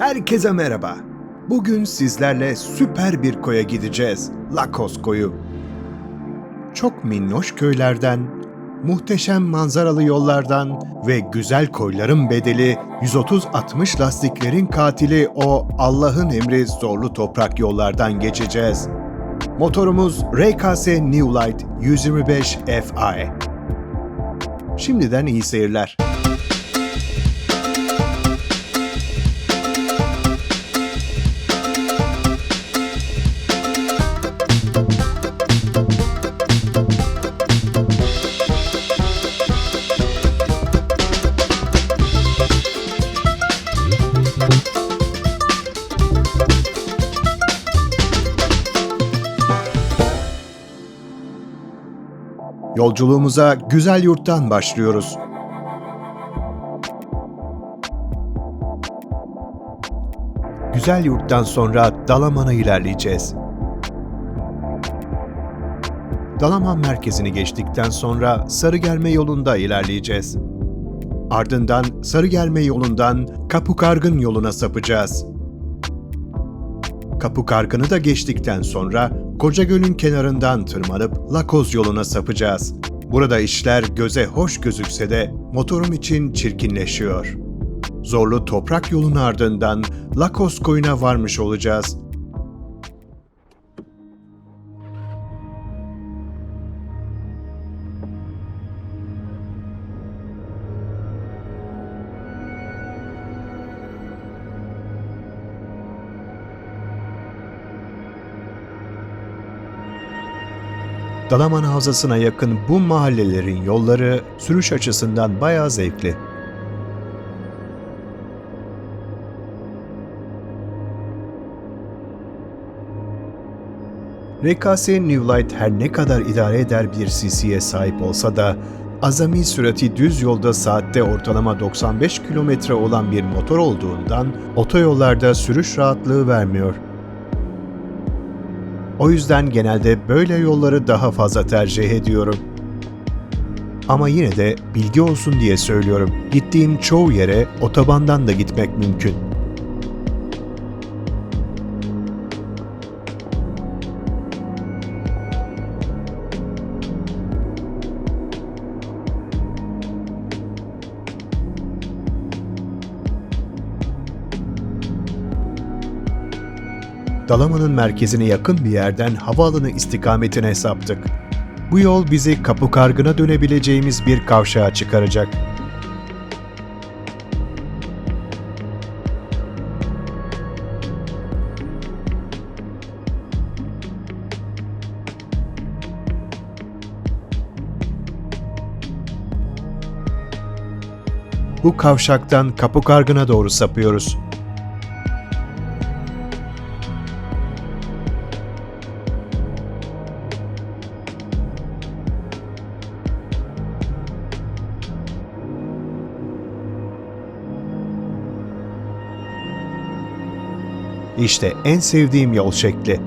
Herkese merhaba. Bugün sizlerle süper bir koya gideceğiz. Lakos koyu. Çok minnoş köylerden, muhteşem manzaralı yollardan ve güzel koyların bedeli 130-60 lastiklerin katili o Allah'ın emri zorlu toprak yollardan geçeceğiz. Motorumuz RKS New Light 125 Fi. Şimdiden iyi seyirler. Yolculuğumuza Güzel Yurt'tan başlıyoruz. Güzel Yurt'tan sonra Dalaman'a ilerleyeceğiz. Dalaman merkezini geçtikten sonra Sarıgelme yolunda ilerleyeceğiz. Ardından Sarıgelme yolundan Kapukargın yoluna sapacağız. Kapukargın'ı da geçtikten sonra Kocagöl'ün kenarından tırmanıp Lakoz yoluna sapacağız. Burada işler göze hoş gözükse de motorum için çirkinleşiyor. Zorlu toprak yolun ardından Lakos koyuna varmış olacağız. Dalaman Havzası'na yakın bu mahallelerin yolları sürüş açısından bayağı zevkli. RKS New Light her ne kadar idare eder bir CC'ye sahip olsa da azami sürati düz yolda saatte ortalama 95 kilometre olan bir motor olduğundan otoyollarda sürüş rahatlığı vermiyor. O yüzden genelde böyle yolları daha fazla tercih ediyorum. Ama yine de bilgi olsun diye söylüyorum. Gittiğim çoğu yere otobandan da gitmek mümkün. Dalaman'ın merkezine yakın bir yerden havaalanı istikametine saptık. Bu yol bizi kapı kargına dönebileceğimiz bir kavşağa çıkaracak. Bu kavşaktan kapı kargına doğru sapıyoruz. İşte en sevdiğim yol şekli.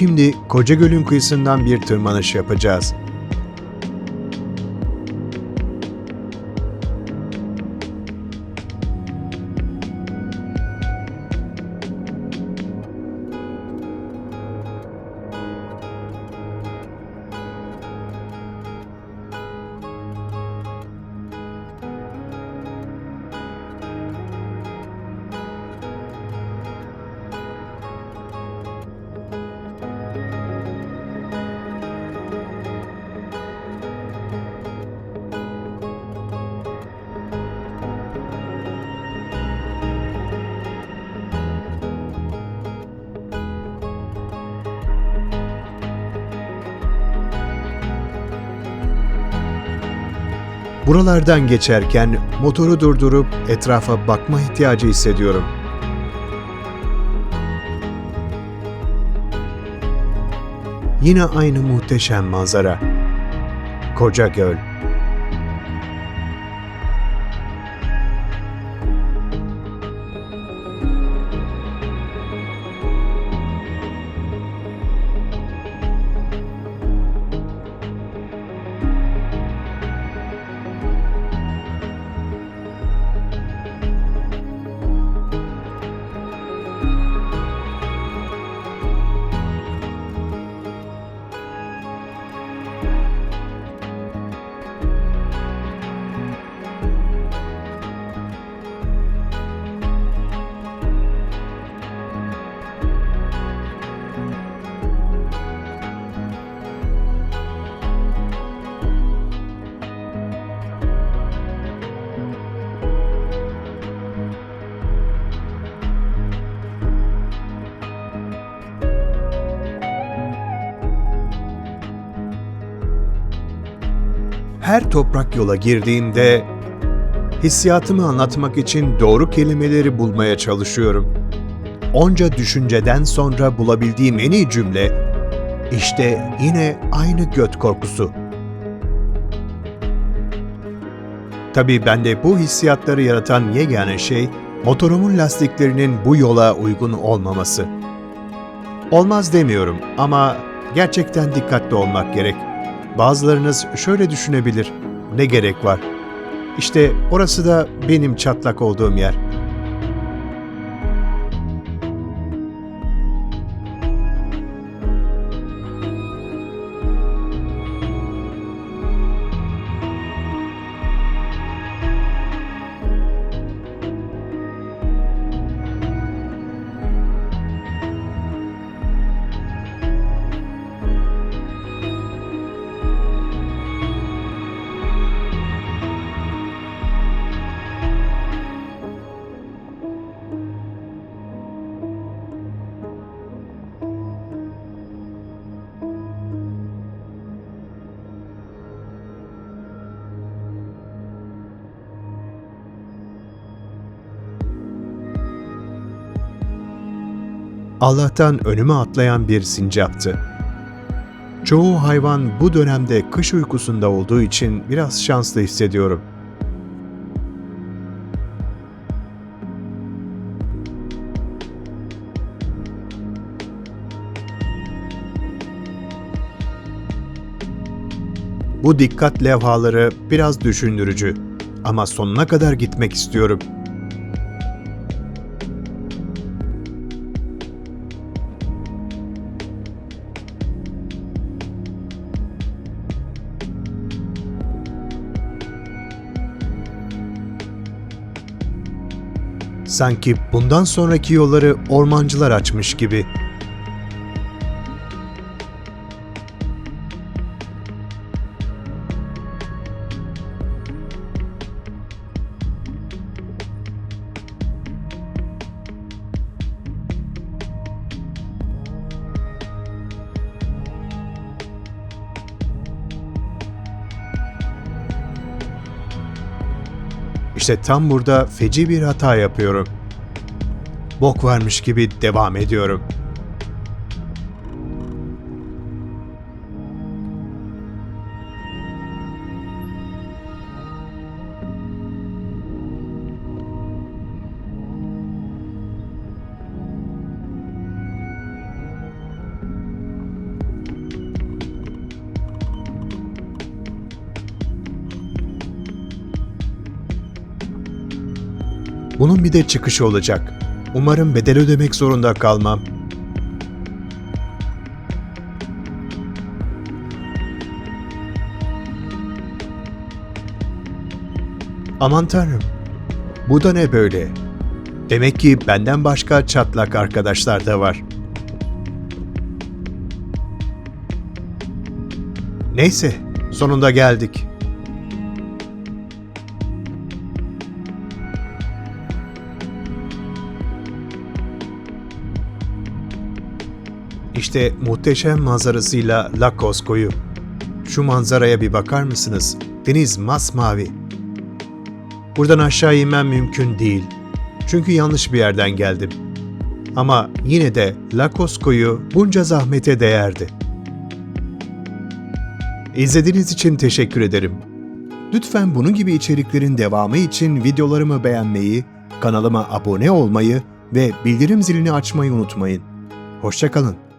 Şimdi Kocagöl'ün kıyısından bir tırmanış yapacağız. Buralardan geçerken motoru durdurup etrafa bakma ihtiyacı hissediyorum. Yine aynı muhteşem manzara. Koca göl. Her toprak yola girdiğimde hissiyatımı anlatmak için doğru kelimeleri bulmaya çalışıyorum. Onca düşünceden sonra bulabildiğim en iyi cümle işte yine aynı göt korkusu. Tabii bende bu hissiyatları yaratan yegane şey motorumun lastiklerinin bu yola uygun olmaması. Olmaz demiyorum ama gerçekten dikkatli olmak gerek. Bazılarınız şöyle düşünebilir. Ne gerek var? İşte orası da benim çatlak olduğum yer. Allah'tan önüme atlayan bir sincaptı. Çoğu hayvan bu dönemde kış uykusunda olduğu için biraz şanslı hissediyorum. Bu dikkat levhaları biraz düşündürücü ama sonuna kadar gitmek istiyorum. Sanki bundan sonraki yolları ormancılar açmış gibi. İşte tam burada feci bir hata yapıyorum. Bok varmış gibi devam ediyorum. Bunun bir de çıkışı olacak. Umarım bedel ödemek zorunda kalmam. Aman tanrım. Bu da ne böyle? Demek ki benden başka çatlak arkadaşlar da var. Neyse, sonunda geldik. İşte muhteşem manzarasıyla Lakos koyu. Şu manzaraya bir bakar mısınız? deniz masmavi. Buradan aşağı inmem mümkün değil. Çünkü yanlış bir yerden geldim. Ama yine de Lakos koyu bunca zahmete değerdi. İzlediğiniz için teşekkür ederim. Lütfen bunun gibi içeriklerin devamı için videolarımı beğenmeyi, kanalıma abone olmayı ve bildirim zilini açmayı unutmayın. Hoşçakalın.